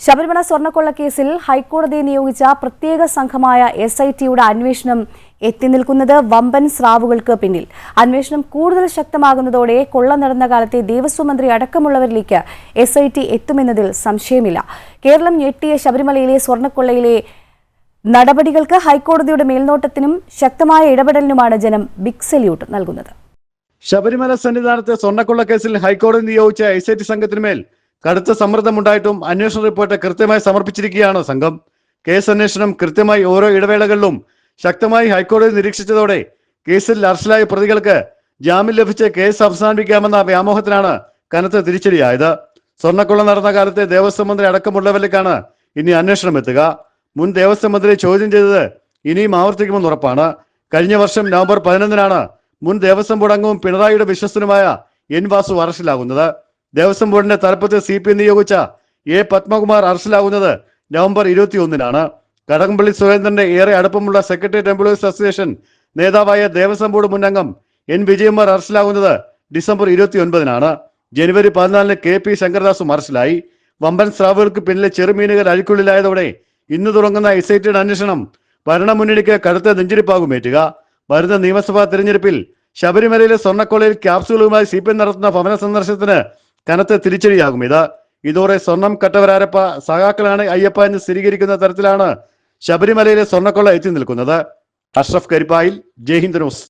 ശബരിമല സ്വർണക്കൊള്ള കേസിൽ ഹൈക്കോടതി നിയോഗിച്ച പ്രത്യേക സംഘമായ എസ് ഐ ടിയുടെ അന്വേഷണം എത്തി നിൽക്കുന്നത് വമ്പൻ സ്രാവുകൾക്ക് പിന്നിൽ. അന്വേഷണം കൂടുതൽ ശക്തമാകുന്നതോടെ കൊള്ള നടന്ന കാലത്തെ ദേവസ്വം മന്ത്രി അടക്കമുള്ളവരിലേക്ക് എസ് ഐ ടി എത്തുമെന്നതിൽ സംശയമില്ല. കേരളം ഞെട്ടിയ ശബരിമലയിലെ സ്വർണക്കൊള്ളയിലെ നടപടികൾക്ക് ഹൈക്കോടതിയുടെ മേൽനോട്ടത്തിനും ശക്തമായ ഇടപെടലിനുമാണ് ജനം ബിഗ് സല്യൂട്ട് നൽകുന്നത്. ശബരിമല സന്നിധാനത്തെ സ്വർണക്കൊള്ള കേസിൽ ഹൈക്കോടതി നിയോഗിച്ച എസ് ഐ ടി സംഘത്തിന്മേൽ കടുത്ത സമ്മർദ്ദമുണ്ടായിട്ടും അന്വേഷണ റിപ്പോർട്ട് കൃത്യമായി സമർപ്പിച്ചിരിക്കുകയാണ് സംഘം. കേസ് അന്വേഷണം കൃത്യമായി ഓരോ ഇടവേളകളിലും ശക്തമായി ഹൈക്കോടതി നിരീക്ഷിച്ചതോടെ കേസിൽ അറസ്റ്റിലായ പ്രതികൾക്ക് ജാമ്യം ലഭിച്ച് കേസ് അവസാനിപ്പിക്കാമെന്ന വ്യാമോഹത്തിനാണ് കനത്ത തിരിച്ചടിയായത്. സ്വർണക്കൊള്ള നടന്ന കാലത്തെ ദേവസ്വം മന്ത്രി അടക്കമുള്ളവരിലേക്കാണ് ഇനി അന്വേഷണം എത്തുക. മുൻ ദേവസ്വം മന്ത്രി ചോദ്യം ചെയ്തത് ഇനിയും ആവർത്തിക്കുമെന്ന് ഉറപ്പാണ്. കഴിഞ്ഞ വർഷം നവംബർ പതിനൊന്നിനാണ് മുൻ ദേവസ്വം ബോർഡ് അംഗവും പിണറായിയുടെ വിശ്വസ്തനുമായ എൻ വാസു അറസ്റ്റിലാകുന്നത്. ദേവസ്വം ബോർഡിന്റെ തലപ്പത്ത് സി പി നിയോഗിച്ച എ പത്മകുമാർ അറസ്റ്റിലാകുന്നത് നവംബർ ഇരുപത്തിയൊന്നിനാണ്. കടകംപള്ളി സുരേന്ദ്രന്റെ ഏറെ അടുപ്പമുള്ള സെക്രട്ടേറിയറ്റ് എംപ്ലോയീസ് അസോസിയേഷൻ നേതാവായ ദേവസ്വം ബോർഡ് മുന്നംഗം എൻ വിജയകുമാർ അറസ്റ്റിലാകുന്നത് ഡിസംബർ ഇരുപത്തിയൊൻപതിനാണ്. ജനുവരി പതിനാലിന് കെ പി ശങ്കർദാസും അറസ്റ്റിലായി. വമ്പൻ സ്രാവുകൾക്ക് പിന്നിലെ ചെറുമീനുകൾ അഴിക്കുള്ളിലായതോടെ ഇന്ന് തുടങ്ങുന്ന ടിയുടെ അന്വേഷണം ഭരണമുന്നണിക്ക് കടുത്ത നെഞ്ചിരിപ്പാകുമേറ്റുക വരുന്ന നിയമസഭാ തെരഞ്ഞെടുപ്പിൽ ശബരിമലയിലെ സ്വർണക്കോളയിൽ ക്യാപ്സൂളുമായി സി പി എം നടത്തുന്ന ഭവന സന്ദർശനത്തിന് കനത്ത തിരിച്ചടിയാകും. ഇത് ഇതോടെ സ്വർണം കട്ടവരാരപ്പ സഹാക്കളാണ് അയ്യപ്പ എന്ന് സ്ഥിരീകരിക്കുന്ന തരത്തിലാണ് ശബരിമലയിലെ സ്വർണക്കൊള്ള എത്തി നിൽക്കുന്നത്. അഷ്റഫ് കരിപ്പായിൽ ജയ്ഹിന്ദ് ന്യൂസ്.